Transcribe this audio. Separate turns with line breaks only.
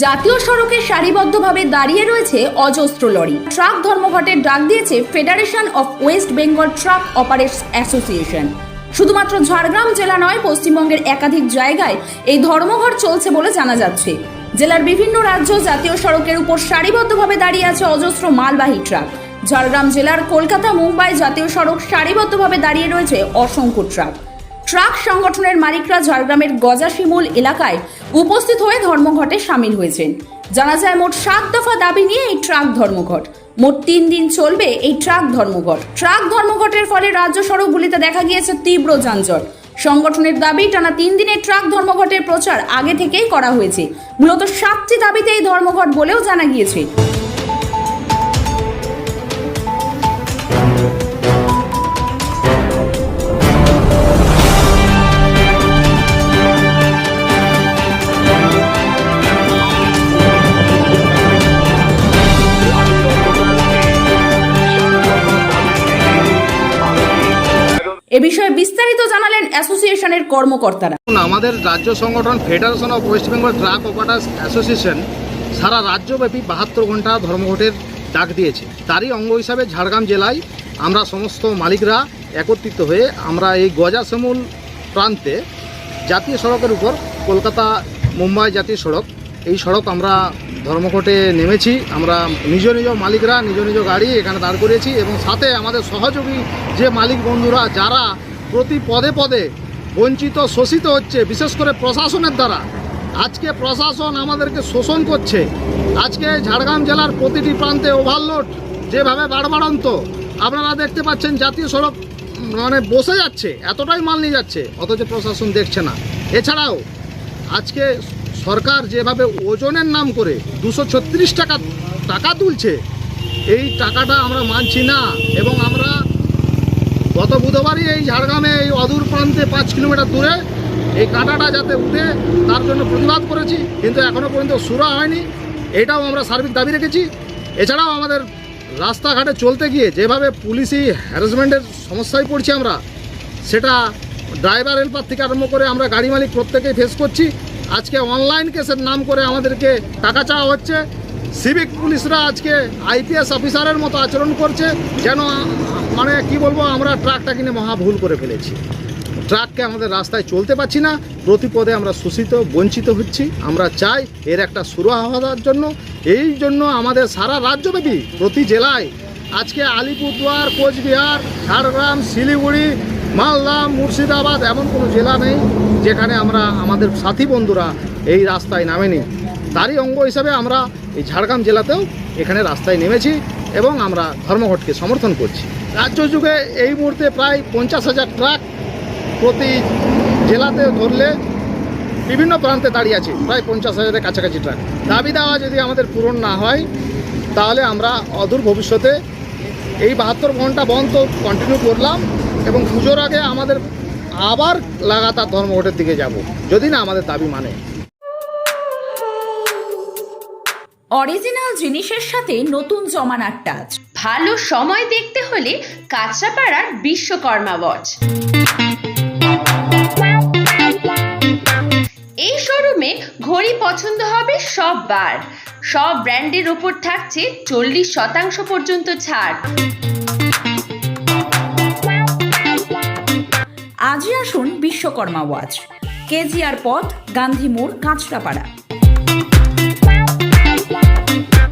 জাতীয় সড়কে সারিবদ্ধভাবে দাঁড়িয়ে রয়েছে অজস্র লরি। ট্রাক ধর্মঘটের ডাক দিয়েছে federation of West Bengal truck operators association শুধুমাত্র ঝাড়গ্রাম জেলা নয়, পশ্চিমবঙ্গের একাধিক জায়গায় এই ধর্মঘট চলছে বলে জানা যাচ্ছে। জেলার বিভিন্ন রাজ্য জাতীয় সড়কের উপর সারিবদ্ধভাবে দাঁড়িয়ে আছে অজস্র মালবাহী ট্রাক। ঝাড়গ্রাম জেলার কলকাতা মুম্বাই জাতীয় সড়ক সারিবদ্ধভাবে দাঁড়িয়ে রয়েছে অসংখ্য ট্রাক। ট্রাক সংগঠনের মালিকরা ঝাড়গ্রামের গজাশিমুল এলাকায় উপস্থিত হয়ে ধর্মঘটে সামিল হয়েছেন। জানা যায়, মোট সাত দফা দাবি নিয়ে এই ট্রাক ধর্মঘট। মোট তিন দিন চলবে এই ট্রাক ধর্মঘট। ট্রাক ধর্মঘটের ফলে রাজ্য সড়কগুলিতে দেখা গিয়েছে তীব্র যানজট। সংগঠনের দাবি, টানা তিন দিনের ট্রাক ধর্মঘটের প্রচার আগে থেকেই করা হয়েছে। মূলত সাতটি দাবিতে এই ধর্মঘট বলেও জানা গিয়েছে। এ বিষয়ে বিস্তারিত জানালেন অ্যাসোসিয়েশনের কর্মকর্তারা।
আমাদের রাজ্য সংগঠন federation of West Bengal truck operators association সারা রাজ্যব্যাপী বাহাত্তর ঘণ্টা ধর্মঘটের ডাক দিয়েছে। তারই অঙ্গ হিসাবে ঝাড়গ্রাম জেলায় আমরা সমস্ত মালিকরা একত্রিত হয়ে আমরা এই গজাসমূল প্রান্তে জাতীয় সড়কের উপর কলকাতা মুম্বাই জাতীয় সড়ক, এই সড়ক আমরা ধর্মঘটে নেমেছি। আমরা নিজ নিজ মালিকরা, নিজ নিজ গাড়ি এখানে দাঁড় করিয়েছি এবং সাথে আমাদের সহযোগী যে মালিক বন্ধুরা, যারা প্রতি পদে পদে বঞ্চিত, শোষিত হচ্ছে, বিশেষ করে প্রশাসনের দ্বারা, আজকে প্রশাসন আমাদেরকে শোষণ করছে। আজকে ঝাড়গ্রাম জেলার প্রতিটি প্রান্তে ওভারলোড যেভাবে বাড়বাড়ন্ত, আপনারা দেখতে পাচ্ছেন জাতীয় সড়ক মানে বসে যাচ্ছে, এতটাই মাল নিয়ে যাচ্ছে, অথচ প্রশাসন দেখছে না। এছাড়াও, আজকে সরকার যেভাবে ওজনের নাম করে দুশো ছত্রিশ টাকা টাকা তুলছে, এই টাকাটা আমরা মানছি না এবং আমরা গত বুধবারই এই ঝাড়গ্রামে এই অদূর প্রান্তে পাঁচ কিলোমিটার দূরে এই কাঁটাটা যাতে উঠে, তার জন্য প্রতিবাদ করেছি, কিন্তু এখনও পর্যন্ত সুরা হয়নি। এটাও আমরা সার্বিক দাবি রেখেছি। এছাড়াও আমাদের রাস্তাঘাটে চলতে গিয়ে যেভাবে পুলিশি হ্যারাসমেন্টের সমস্যায় পড়ছি আমরা, সেটা ড্রাইভার হেল্পার থেকে আরম্ভ করে আমরা গাড়ি মালিক প্রত্যেকেই ফেস করছি। আজকে অনলাইন কেসের নাম করে আমাদেরকে টাকা চাওয়া হচ্ছে। সিভিক পুলিশরা আজকে আইপিএস অফিসারের মতো আচরণ করছে, যেন মানে কি বলব, আমরা ট্রাকটা কিনে মহা ভুল করে ফেলেছি। ট্রাককে আমাদের রাস্তায় চলতে পারছি না, প্রতিপদে আমরা শোষিত, বঞ্চিত হচ্ছি। আমরা চাই এর একটা সুরা হওয়ার জন্য। এই জন্য আমাদের সারা রাজ্যব্যাপী প্রতি জেলায় আজকে আলিপুরদুয়ার, কোচবিহার, ঝাড়গ্রাম, শিলিগুড়ি মালদা, মুর্শিদাবাদ এমন কোনো জেলা নেই যেখানে আমরা আমাদের সাথী বন্ধুরা এই রাস্তায় নামেনি। তারই অঙ্গ হিসাবে আমরা এই ঝাড়গ্রাম জেলাতেও এখানে রাস্তায় নেমেছি এবং আমরা ধর্মঘটকে সমর্থন করছি। রাজ্য যুগে এই মুহূর্তে প্রায় পঞ্চাশ হাজার ট্রাক প্রতি জেলাতে ধরলে বিভিন্ন প্রান্তে দাঁড়িয়ে আছে, প্রায় পঞ্চাশ হাজারের কাছাকাছি ট্রাক। দাবি দেওয়া যদি আমাদের পূরণ না হয়, তাহলে আমরা অদূর ভবিষ্যতে এই বাহাত্তর ঘণ্টা বন্ধ কন্টিনিউ করলাম। এবং পুজোর আগে আমাদের আবার লাগাতার ধর্মঘটের দিকে যাব, যদি না আমাদের দাবি মানে।
অরিজিনাল জিনিসের সাথে নতুন জমানার টাচ।
ভালো সময় দেখতে হলে কাঁচরাপাড়ার বিশ্বকর্মা ওয়াচ। এই শোরুমে ঘড়ি পছন্দ হবে সব বার সব ব্র্যান্ডের ওপর থাকছে চল্লিশ শতাংশ পর্যন্ত ছাড়।
আজই আসুন বিশ্বকর্মা ওয়াজ কেজিআর পথ গান্ধী মোড় কাঁচরাপাড়া।